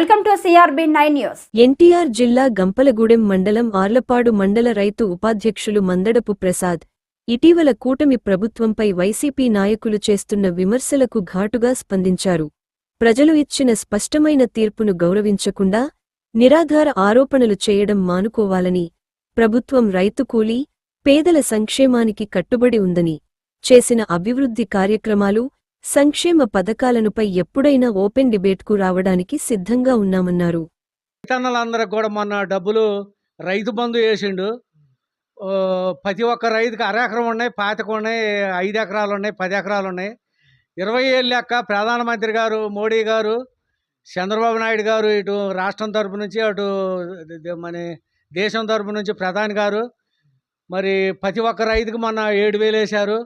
Welcome to CRB nine news. NTR జిల్లా గంపలగూడెం మండలం ఆర్లపాడు మండల రైతు ఉపాధ్యక్షులు మందడపు ప్రసాద్. ఇటీవల కూటమి ప్రభుత్వంపై వైసీపీ నాయకులు చేస్తున్న విమర్శలకు ఘాటుగా స్పందించారు. ప్రజలు ఇచ్చిన స్పష్టమైన తీర్పును గౌరవించకుండా నిరాధార ఆరోపణలు చేయడం మానుకోవాలని ప్రభుత్వం రైతు కూలీ పేదల సంక్షేమానికి కట్టుబడి ఉందని చేసిన అభివృద్ధి కార్యక్రమాలు సంక్షేమ పథకాలనుపై ఎప్పుడైనా ఓపెన్ డిబేట్కు రావడానికి సిద్ధంగా ఉన్నామన్నారు. రైతన్నలందరికి కూడా మొన్న డబ్బులు రైతు బంధు వేసిండు. ప్రతి ఒక్క రైతుకి అరెకరం ఉన్నాయి పాతిక ఉన్నాయి ఐదు ఎకరాలు ఉన్నాయి పది ఎకరాలు ఉన్నాయి. ఇరవై ఏళ్ళు లెక్క ప్రధానమంత్రి గారు మోడీ గారు చంద్రబాబు నాయుడు గారు ఇటు రాష్ట్రం తరపు నుంచి అటు మన దేశం తరపు నుంచి ప్రధాని గారు మరి ప్రతి ఒక్క రైతుకి మొన్న ఏడు వేలు వేశారు.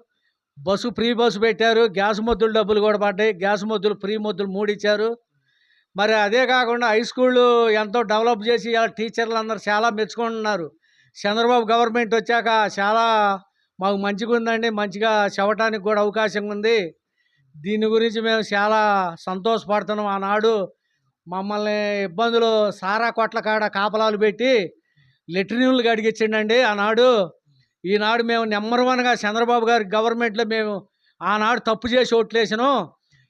బస్సు ఫ్రీ బస్సు పెట్టారు. గ్యాస్ మొద్దులు డబ్బులు కూడా పడ్డాయి. గ్యాస్ మొద్దులు ఫ్రీ మొద్దులు మూడు ఇచ్చారు. మరి అదే కాకుండా హై స్కూళ్ళు ఎంతో డెవలప్ చేసి ఇవాళ టీచర్లు అందరూ చాలా మెచ్చుకుంటున్నారు. చంద్రబాబు గవర్నమెంట్ వచ్చాక చాలా మాకు మంచిగా ఉందండి మంచిగా చెవటానికి కూడా అవకాశం ఉంది. దీని గురించి మేము చాలా సంతోషపడుతున్నాం. ఆనాడు మమ్మల్ని ఇబ్బందులు సారా కొట్ల కాడ కాపలాలు పెట్టి లెట్రిన్లు కడిగించండి ఆనాడు ఈనాడు మేము నెంబర్ వన్గా చంద్రబాబు గారి గవర్నమెంట్లో మేము ఆనాడు తప్పు చేసి ఓట్లేసినాం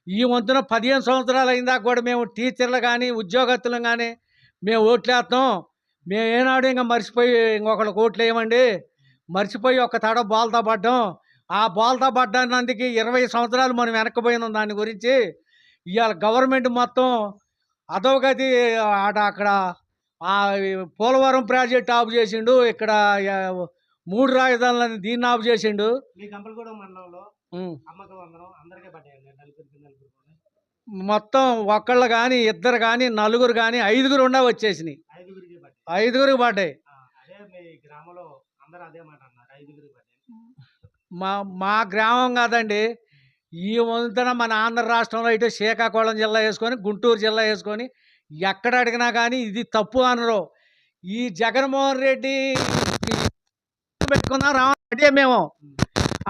ఈ వంతున పదిహేను సంవత్సరాలు అయిందా కూడా మేము టీచర్లు కానీ ఉద్యోగస్తులు కానీ మేము ఓట్లేస్తాం మేము ఏనాడు ఇంకా మర్చిపోయి ఇంకొకళ్ళకి ఓట్లు వేయమండి. మర్చిపోయి ఒక తడ బాల్తా పడ్డాం. ఆ బాల్తా పడ్డానందుకు ఇరవై సంవత్సరాలు మనం వెనక్కిపోయినాం దాని గురించి. ఇవాళ గవర్నమెంట్ మొత్తం అదోగతి అక్కడ ఆ పోలవరం ప్రాజెక్ట్ ఆఫ్ చేసిండు. ఇక్కడ మూడు రాజధానులని దీన్ని ఆఫ్ చేసిండు. మొత్తం ఒకళ్ళు కానీ ఇద్దరు కానీ నలుగురు కానీ ఐదుగురు ఉండా వచ్చేసినాయి. ఐదుగురికి పడ్డాయి. మీ ఐదుగురికి పడ్డాయి. మా మా గ్రామం కాదండి. ఈ వంతున మన ఆంధ్ర రాష్ట్రంలో ఇటు శ్రీకాకుళం జిల్లా వేసుకొని గుంటూరు జిల్లా వేసుకొని ఎక్కడ అడిగినా కానీ ఇది తప్పు అనరు. ఈ జగన్మోహన్ రెడ్డి పెట్టుకున్న రామరెడ్డి మేము.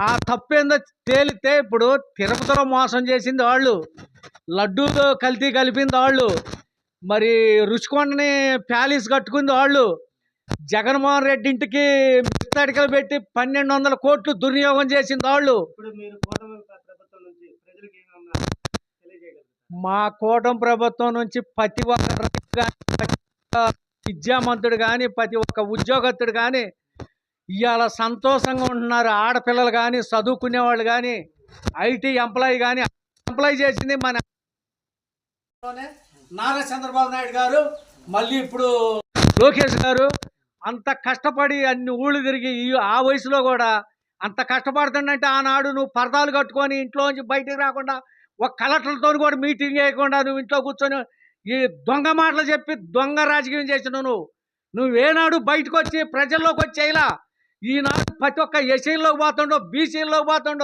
ఆ తప్పు ఏందో తేలితే ఇప్పుడు తిరుపతిలో మోసం చేసింది వాళ్ళు. లడ్డూతో కల్తీ కలిపింది వాళ్ళు. మరి రుచికొండని ప్యాలెస్ కట్టుకుంది వాళ్ళు. జగన్మోహన్ రెడ్డి ఇంటికి మిత్తడికలు పెట్టి పన్నెండు వందల కోట్లు దుర్వినియోగం చేసింది వాళ్ళు. మా కూటమి ప్రభుత్వం నుంచి ప్రతి ఒక్క రైతు కానీ ప్రతి ఒక్క విద్యామంతుడు కానీ ప్రతి ఒక్క ఉద్యోగస్తుడు కానీ ఇవాళ సంతోషంగా ఉంటున్నారు ఆడపిల్లలు కానీ చదువుకునే వాళ్ళు కానీ ఐటీ ఎంప్లాయీ కానీ ఎంప్లాయీ చేసింది మన నారా చంద్రబాబు నాయుడు గారు మళ్ళీ ఇప్పుడు లోకేష్ గారు అంత కష్టపడి అన్ని ఊళ్ళు తిరిగి ఆ వయసులో కూడా అంత కష్టపడుతుందంటే ఆనాడు నువ్వు పరదాలు కట్టుకొని ఇంట్లోంచి బయటికి రాకుండా ఒక కలెక్టర్లతో కూడా మీటింగ్ చేయకుండా నువ్వు ఇంట్లో కూర్చొని ఈ దొంగ మాటలు చెప్పి దొంగ రాజకీయం చేసినావు నువ్వు. నువ్వేనాడు బయటకు వచ్చి ప్రజల్లోకి వచ్చి చేయలా? ఈనాడు ప్రతి ఒక్క ఎస్సీల్లోకి పోతుండో బీసీల్లోకి పోతుండో